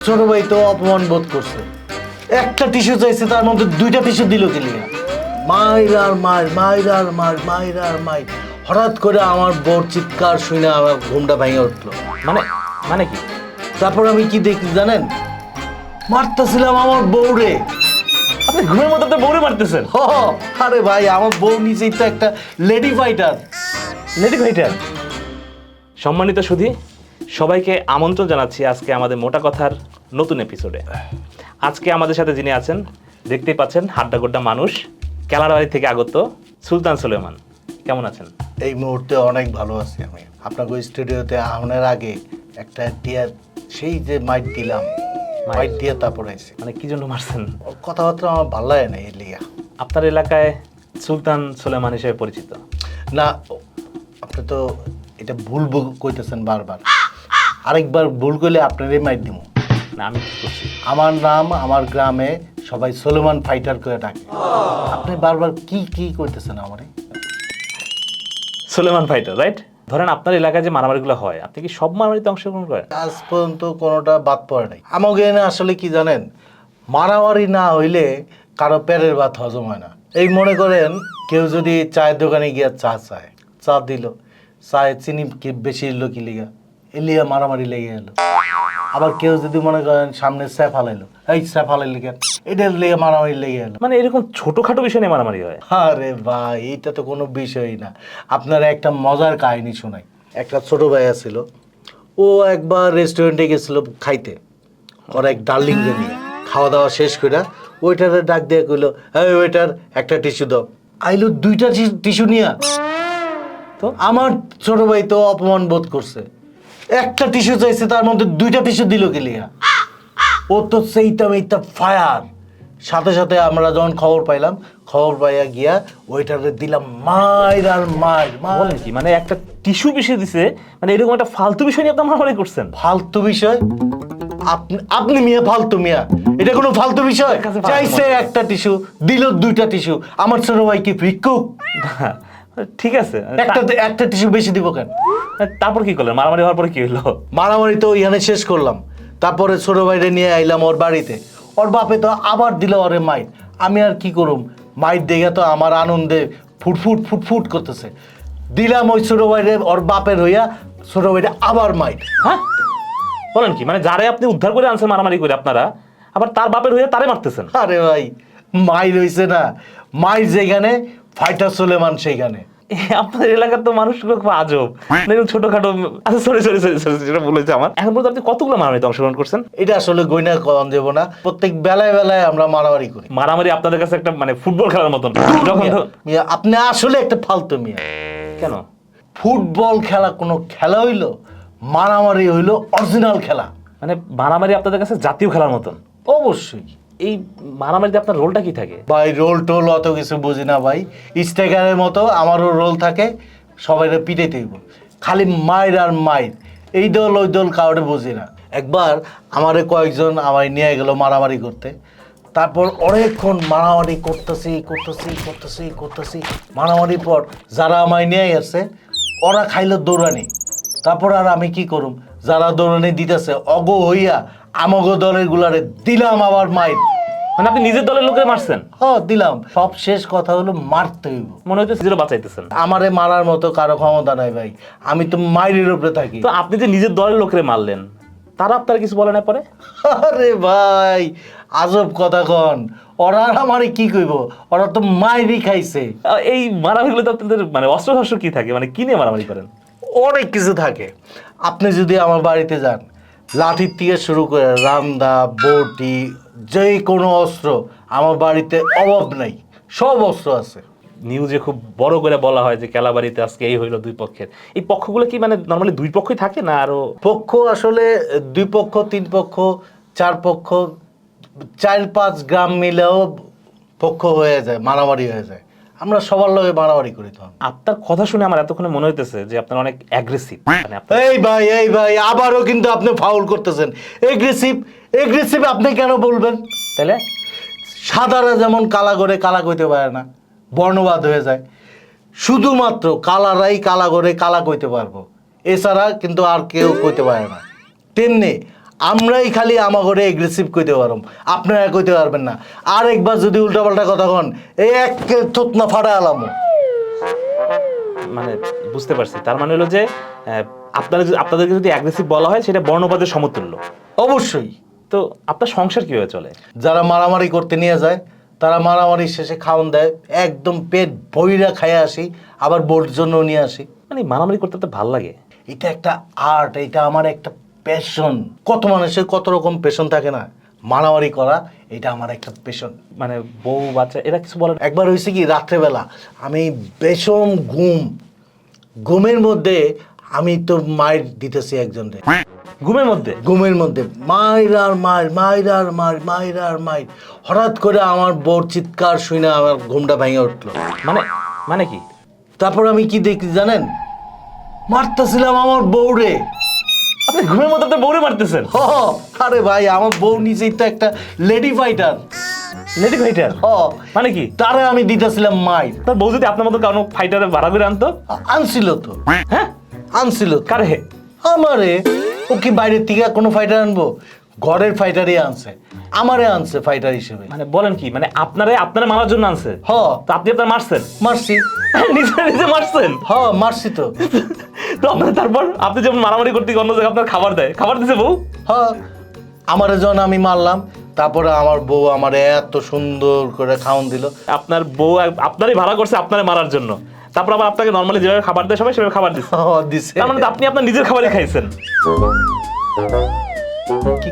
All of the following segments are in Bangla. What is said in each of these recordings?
ছোট ভাই তো অপমান বোধ করছে। একটা টিস্যু চাইছে তার মধ্যে দুইটা টিস্যু দিল কিলিয়া মায়ের আর মায়ের মায়ের আর মায়ের মায়ের আর মায়ের হঠাৎ করে আমার বোর চিৎকার শুনে আমার ঘুমটা ভেঙে উঠল। মানে মানে কি? তারপর আমি কি দেখি জানেন? মারতেছিলাম আমার বউরে। আপনি ঘুমের মধ্যে তো বউরে মারতেছেন। হ আরে ভাই আমার বউ নিজেই তো একটা লেডি ফাইটার লেডি ভাইটার সম্মানিত সুধী সবাইকে আমন্ত্রণ জানাচ্ছি আজকে আমাদের মোটা কথার নতুন এপিসোডে আজকে আমাদের সাথে যিনি আছেন দেখতেই পাচ্ছেন হাড্ডা গোড্ডা মানুষ কেলারবাড়ি থেকে আগত সুলতান সুলেমান। কেমন আছেন? এই মুহূর্তে অনেক ভালো আছি আমি। আপনাকে স্টুডিওতে আহনের আগে একটা টিয়ার সেই যে মাইট দিলাম মাইট দিয়ে তারপর আইছি। মানে কি জন্য মারছেন? কথাবার্তা আমার ভালো লাগে না এই লিগা আপনার এলাকায় সুলতান সুলেমান হিসেবে পরিচিত? না আপনি তো এটা ভুল কইতেছেন বারবার। আরেকবার ভুল করলে আপনারই মাইট দিব। না আমি কি করছি। আমার নাম আমার গ্রামে সবাই সোলোমান ফাইটার করে ডাকে। আপনি বারবার কি কি করতেছেন আমারে? সুলেমান ফাইটার রাইট ধরেন আপনার এলাকায় যে মারামারিগুলো হয় আপনি কি সব মারামারিতে অংশগ্রহণ করেন? আজ পর্যন্ত কোনোটা বাদ পড়ে নাই। আমাকে এনে আসলে কি জানেন মারামারি না হইলে কারও পেটের ভাত হজম হয় না। এই মনে করেন কেউ যদি চায়ের দোকানে গিয়ে চা চায় চা দিল চায়ে চিনি বেশি এলো কি লিগা? এলিয়া মারামারি লেগে গেল আবার কেউ যদি মনে করেন সামনে স্যাপ হালাইলো এই স্যাপ হালাইলি কেন? এটা লেগে মারামারি লেগে গেল মানে এরকম ছোটখাটো বিষয় নিয়ে মারামারি হয়? আরে ভাই এইটা তো কোনো বিষয়ই না। আপনার একটা মজার কাহিনী শোনাই। একটা ছোট ভাই ছিল ও একবার রেস্টুরেন্টে গেছিল খাইতে। ওর এক ডার্লিং নিয়ে। খাওয়া দাওয়া শেষ করে ওইটারে ডাক দিয়ে কইলো এই ওইটার একটা টিস্যু দাও। আইলো দুইটা টিস্যু নিয়া। তো? আমার ছোট ভাই তো অপমান বোধ করছে। একটা টিস্যু চাইছে তার মধ্যে দুইটা টিস্যু দিল কি লিগা ও তো সেইটা মেইটা ফায়ার। সাথে সাথে আমরা যখন খবর পাইলাম খবর পাইয়া গিয়া ওইটারে দিলাম মায়ের আর মায়ের বলেন কি মানে একটা টিস্যু বিষয় দিছে মানে এরকম একটা ফালতু বিষয় নিয়ে আপনি মারামারি করছেন? ফালতু বিষয়? আপনি আপনি মিয়া ফালতু মিয়া। এটা কোনো ফালতু বিষয়? চাইছে মানে। একটা টিস্যু দিল দুইটা টিস্যু আমার ছোট ভাই কি ভিক্ষুক? ঠিক আছে। একটা একটা টিস্যু বেশি দিব কেন? তারপর কি করলেন? মারামারি হওয়ার পরে কি হলো? মারামারি তো ওইখানে শেষ করলাম। তারপরে ছোট ভাইরে নিয়ে আইলাম ওর বাড়িতে। ওর বাপে তো আবার দিল ওরে মাইট আমি আর কি করুম? মাইট দেখে তো আমার আনন্দে ফুটফুট ফুটফুট করতেছে। দিলাম ওই ছোট ভাইরে ওর বাপের হইয়া ছোট ভাইরে আবার মাইট হ্যাঁ? বলেন কি মানে যারে আপনি উদ্ধার করে আনছেন মারামারি করে আপনারা আবার তার বাপের হইয়া তারে মারতেছেন? আরে ভাই মাই রইছে না। মাই যেখানে ফাইটার সোলেমান সেইখানে। এ, আপনাদের এলাকার তো মানুষগুলো খুব আজব। দেখুন ছোটখাটো আচ্ছা সরি সরি সরি সরি যেটা বলেছে আমার। এখন পর্যন্ত আপনি কতগুলো মারামারিতে অংশগ্রহণ করছেন? এটা আসলে গইনা কম দেব না। প্রত্যেক বেলায় বেলায় আমরা মারামারি করি। মারামারি আপনাদের কাছে একটা মানে ফুটবল খেলার মতন। যখন আপনি আসলে একটা ফালতু মিয়া। কেন? ফুটবল খেলা কোনো খেলা হইল মারামারি হইল অরিজিনাল খেলা। মানে মারামারি আপনাদের কাছে জাতীয় খেলার মতন। অবশ্যই। এই মারামারিতে আপনার রোলটা কি থাকে? ভাই, রোল টোল অত কিছু বুঝি না ভাই। স্ট্রাইকারের মতো আমারও রোল থাকে সবাই পিটাইতে হইব। খালি মায়ের আর মায়ের এই দল ওই দল কাউরে বুঝি না। একবার আমারে কয়েকজন আমায় নিয়ে গেল মারামারি করতে। তারপর অনেকক্ষণ মারামারি করতেছি করতেছি করতেছি করতেছি। মারামারির পর যারা আমায় নিয়ে গেছে, ওরা খাইলো দৌড়ানি। তারপর আর আমি কি করুম? যারা দৌড়ানি দিতেছে অগ হইয়া আমগো দলের গুলারে দিলাম আবার মাইর। মানে আপনি নিজের দলের লোকের মারছেন? হ দিলাম। সব শেষ কথা হলো মারতে হইব। মনে হচ্ছে বাঁচাইতেছেন। আমারে মারার মতো কারও ক্ষমতা নাই ভাই। আমি তো মাইরের উপরে থাকি। তো আপনি যে নিজের দলের লোকের মারলেন তারা আপনার কিছু বলে না পরে? আরে ভাই আজব কথা কন। ওরা আর আমারে কি কইব? ওরা তো মাইরি খাইছে। এই মারামারিগুলো তো আপনাদের মানে অস্ত্র শস্ত্র কি থাকে? মানে কি নিয়ে মারামারি করেন? অনেক কিছু থাকে। আপনি যদি আমার বাড়িতে যান লাঠির থেকে শুরু করে রান্দা বটি যে কোনো অস্ত্র আমার বাড়িতে অভাব নাই সব অস্ত্র আছে। নিউজে খুব বড় করে বলা হয় যে কেলাবাড়িতে আজকে এই হইল দুই পক্ষের। এই পক্ষগুলো কি মানে নর্মালি দুই পক্ষই থাকে না আরও? পক্ষ আসলে দুই পক্ষ তিন পক্ষ চার পক্ষ চার পাঁচ গ্রাম মিলেও পক্ষ হয়ে যায় মারামারি হয়ে যায়। আমরা সবার লগে মারামারি করি তখন। আপনার কথা শুনে আমার এতক্ষণে মনে হইতেছে যে আপনার অনেক অ্যাগ্রেসিভ মানে আপনার এই ভাই এই ভাই আবারও কিন্তু আপনি ফাউল করতেছেন। এগ্রেসিভ এগ্রেসিভ আপনি কেন বলবেন? তাহলে সাদারা যেমন কালা করে কালা কইতে পারে না বর্ণবাদ হয়ে যায়। শুধুমাত্র কালারাই কালা করে কালা কইতে পারব। এছাড়া কিন্তু আর কেউ কইতে পারে না। তেমনি আমরাই খালি আমাগরে এগ্রেসিভ কইতে পারম। আপনারা কইতে পারবেন না। আর একবার যদি উল্টাপাল্টা কথা কন এই এক থুতনা ফাটা আলামো। মানে বুঝতে পারছি। তার মানে হলো যে আপনারা যদি- আপনাদেরকে যদি অ্যাগ্রেসিভ বলা হয় সেটা বর্ণবাদের সমতুল্য। অবশ্যই। তো আপনার সংসার কীভাবে চলে? যারা মারামারি করতে নিয়ে যায় তারা মারামারি শেষে খাওয়ান দেয়। একদম পেট ভইরা খাইয়ে আসি আবার বোর জন্য নিয়ে আসি। মানে মারামারি করতে তো ভালো লাগে। এটা একটা আর্ট এটা আমার একটা প্যাশন কত মানুষের কত রকম পেশন থাকে না? মারামারি করা এটা আমার একটা পেশন মানে বউ বাচ্চা এরা কিছু বলে একবার হয়েছে কি রাত্রেবেলা আমি বেশম ঘুম। ঘুমের মধ্যে আমি তো মায়ের দিতেছি একজনকে ঘুমের মধ্যে? ঘুমের মধ্যে। মায়ের আর মায়ের মায়ের আর মায়ের মায়ের আর মায়ের। হঠাৎ করে আমার বোর চিৎকার শুনে আমার ঘুমটা ভেঙে উঠল। মানে মানে কি? তারপর আমি কি দেখি জানেন? মারতেছিলাম আমার বউরে। আপনি ঘুমের মধ্যে আপনার বউরে মারতেছেন। হ আরে ভাই আমার বউ নিজেই তো একটা লেডি ফাইটার। Lady fighter? হ। মানে কি? তারা আমি দিতেছিলাম মাইর। তার বউ যদি আপনার মতো কারণ ফাইটারে ভাড়া করে আনতো? আনছিল তো। হ্যাঁ? আনছিল। কারে? আমারে। ও কি বাইরের থেকে কোনো ফাইটার আনব? ঘরের ফাইটারই আনছে। আমারে আনছে ফাইটার হিসেবে। মানে বলেন কি মানে আপনারে আপনারে মারার জন্য আনছে? হ। তো আপনি আপনার মারছেন? মারছি। নিজে নিজে মারছেন? হ মারছি তো। তো আপনার তারপর আপনি যখন মারামারি করতে গিয়ে অন্য জায়গায় আপনার খাবার দেয়। খাবার দিছে বউ? হ। আমারে যখন আমি মারলাম তারপরে আমার বউ আমার এত সুন্দর করে খাওন দিল। আপনার বউ এক- আপনারই ভাড়া করছে আপনারে মারার জন্য। তারপর আবার আপনাকে নর্মালি যেভাবে খাবার দেয় সবাই সেভাবে খাবার দিচ্ছে দিছে। তার মানে আপনি আপনার নিজের খাবারই খাইছেন। কি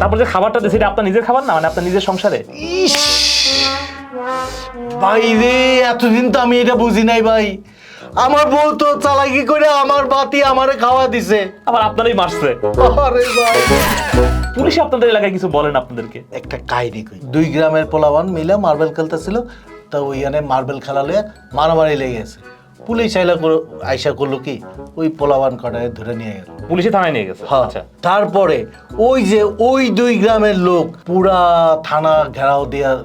তারপর যে খাবারটা এটা আপনার নিজের খাবার না? মানে আপনার নিজের সংসারে? ইস! ভাই রে এতদিন তো আমি এটা বুঝি নাই ভাই। আমার বউ তো চালাকি করে আমার বাতি আমারে খাওয়া দিছে। আবার আপনারই মারছে। আরে ভাই। পুলিশ আপনাদের এলাকায় কিছু বলেন আপনাদেরকে? একটা কাহিনী কই? দুই গ্রামের পোলাবান মিলে মার্বেল খেলতেছিল তা ওইখানে মার্বেল খেলালে মারামারি লেগে গেছে। পুলিশ আইলা আইসা করল কি? ওই পোলাবান কটায় ধরে নিয়ে গেল। পুলিশে থানায় নিয়ে গেছে? হ্যাঁ। আচ্ছা। তারপরে ওই যে ওই দুই গ্রামের লোক পুরা থানা ঘেরাও দিয়া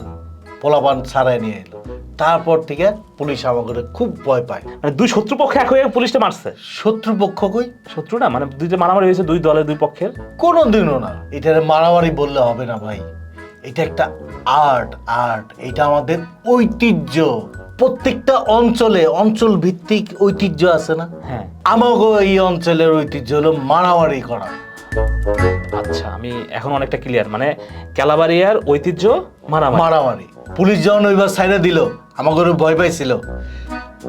পোলাপান ছাড়াই নিয়ে এলো। তারপর থেকে পুলিশ আমাকে খুব ভয় পায়। মানে দুই শত্রুপক্ষ এক হয়ে পুলিশটা মারছে? শত্রুপক্ষ কই? শত্রু না মানে দুইটা মারামারি হয়েছে দুই দলের দুই পক্ষের? কোনো দিনও না। এটা মারামারি বললে হবে না ভাই। এটা একটা আর্ট আর্ট। এটা আমাদের ঐতিহ্য। প্রত্যেকটা অঞ্চলে অঞ্চল ভিত্তিক ঐতিহ্য আছে না? হ্যাঁ। আমাকে এই অঞ্চলের ঐতিহ্য হলো মারামারি করা। আচ্ছা আমি এখন অনেকটা ক্লিয়ার মানে ক্যালাবারিয়ার ঐতিহ্য মারামারি। মারামারি। পুলিশ যখন ওইবার সাইডে দিল আমাকে ভয় পাইছিল।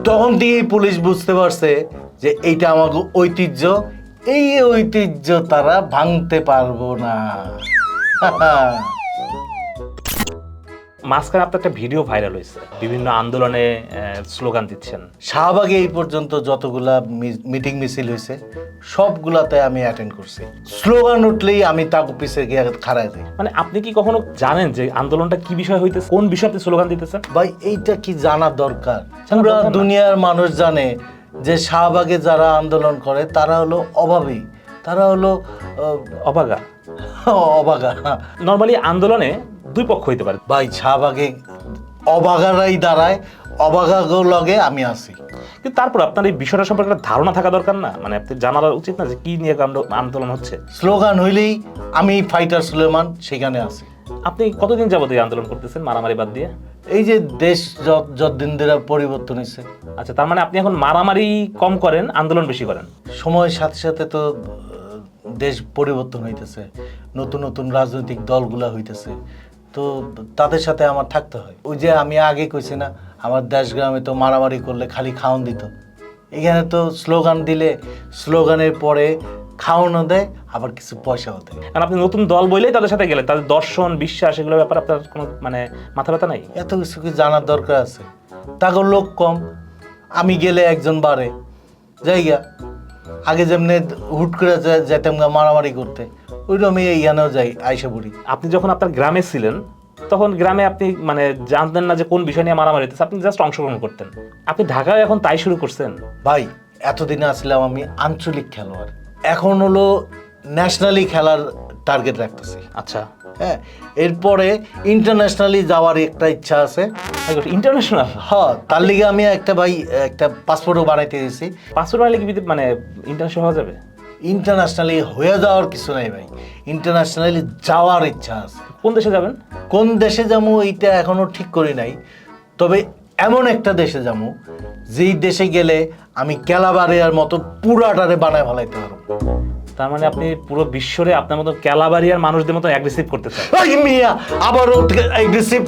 তখন থেকেই পুলিশ বুঝতে পারছে যে এইটা আমাকে ঐতিহ্য। এই ঐতিহ্য তারা ভাঙতে পারব না। মাঝখানে আপনার একটা ভিডিও ভাইরাল হয়েছে। বিভিন্ন আন্দোলনে স্লোগান দিচ্ছেন। শাহবাগে এই পর্যন্ত যতগুলা মিটিং মিছিল হয়েছে সবগুলাতে আমি অ্যাটেন্ড করছি। স্লোগান উঠলেই আমি তাকে পিছে গিয়ে খাড়াই দিই। মানে আপনি কি কখনো জানেন যে আন্দোলনটা কি বিষয় হইতেছে? কোন বিষয়ে আপনি স্লোগান দিতেছেন? ভাই এইটা কি জানা দরকার? পুরা দুনিয়ার মানুষ জানে যে শাহবাগে যারা আন্দোলন করে তারা হলো অভাবী। তারা হলো অবাগা। অবাগা। নর্মালি আন্দোলনে দুই পক্ষ হইতে পারে। ভাই শাহবাগে অবাগারাই দাঁড়ায় অবাগা লগে আমি আছি। কিন্তু তারপর আপনার এই বিষয়টা সম্পর্কে একটা ধারণা থাকা দরকার না? মানে আপনি জানার উচিত না যে কি নিয়ে আন্দো- আন্দোলন হচ্ছে? স্লোগান হইলেই আমি ফাইটার সুলেমান সেখানে আছি। আপনি কতদিন যাবত এই আন্দোলন করতেছেন মারামারি বাদ দিয়ে? এই যে দেশ যত যতদিন ধরে পরিবর্তন হয়েছে আচ্ছা তার মানে আপনি এখন মারামারি কম করেন আন্দোলন বেশি করেন? সময়ের সাথে সাথে তো দেশ পরিবর্তন হইতেছে নতুন নতুন রাজনৈতিক দলগুলা হইতেছে। তো তাদের সাথে আমার থাকতে হয়। ওই যে আমি আগে কইছি না আমার দেশ গ্রামে তো মারামারি করলে খালি খাওন দিত। এখানে তো স্লোগান দিলে স্লোগানের পরে খাওয়ানো দেয় আবার কিছু পয়সাও দেয়। আর আপনি নতুন দল বইলেই তাদের সাথে গেলেন। তাদের দর্শন বিশ্বাস এগুলোর ব্যাপারে আপনার কোনো মানে মাথা ব্যথা নাই? এত কিছু কি জানার দরকার আছে? তাকে লোক কম আমি গেলে একজন বাড়ে। জায়গা আগে যেমনি হুট করে যেতাম মারামারি করতে। ওইরকম এইখানেও যাই আইসা পড়ি আপনি যখন আপনার গ্রামে ছিলেন তখন গ্রামে আপনি মানে জানতেন না যে কোন বিষয় নিয়ে মারামারি হইতেছে আপনি জাস্ট অংশগ্রহণ করতেন। আপনি ঢাকায় এখন তাই শুরু করছেন? ভাই এতদিনে আসলাম আমি আঞ্চলিক খেলোয়াড়। এখন হলো ন্যাশনালি খেলার টার্গেট রাখতেছি। আচ্ছা। হ্যাঁ এরপরে ইন্টারন্যাশনালি যাওয়ার একটা ইচ্ছা আছে। ইন্টারন্যাশনাল হ্যাঁ তার লিগে আমি একটা ভাই একটা পাসপোর্টও বানাইতে দিয়েছি পাসপোর্ট বানালে কি মানে ইন্টারন্যাশনাল হওয়া যাবে? ইন্টারন্যাশনালি হয়ে যাওয়ার কিছু নাই ভাই। ইন্টারন্যাশনালি যাওয়ার ইচ্ছা আছে। কোন দেশে যাবেন? কোন দেশে যাব এইটা এখনও ঠিক করি নাই। তবে এমন একটা দেশে যাব যেই দেশে গেলে আমি কেলাবাড়িয়ার মতো পুরাটারে বানায় ফেলাইতে পারব। তার মানে আপনি পুরো বিশ্বরে আপনার মতো ক্যালাবারিয়ার মানুষদের মতো অ্যাগ্রেসিভ করতে চান মিয়া আবারও অ্যাগ্রেসিভ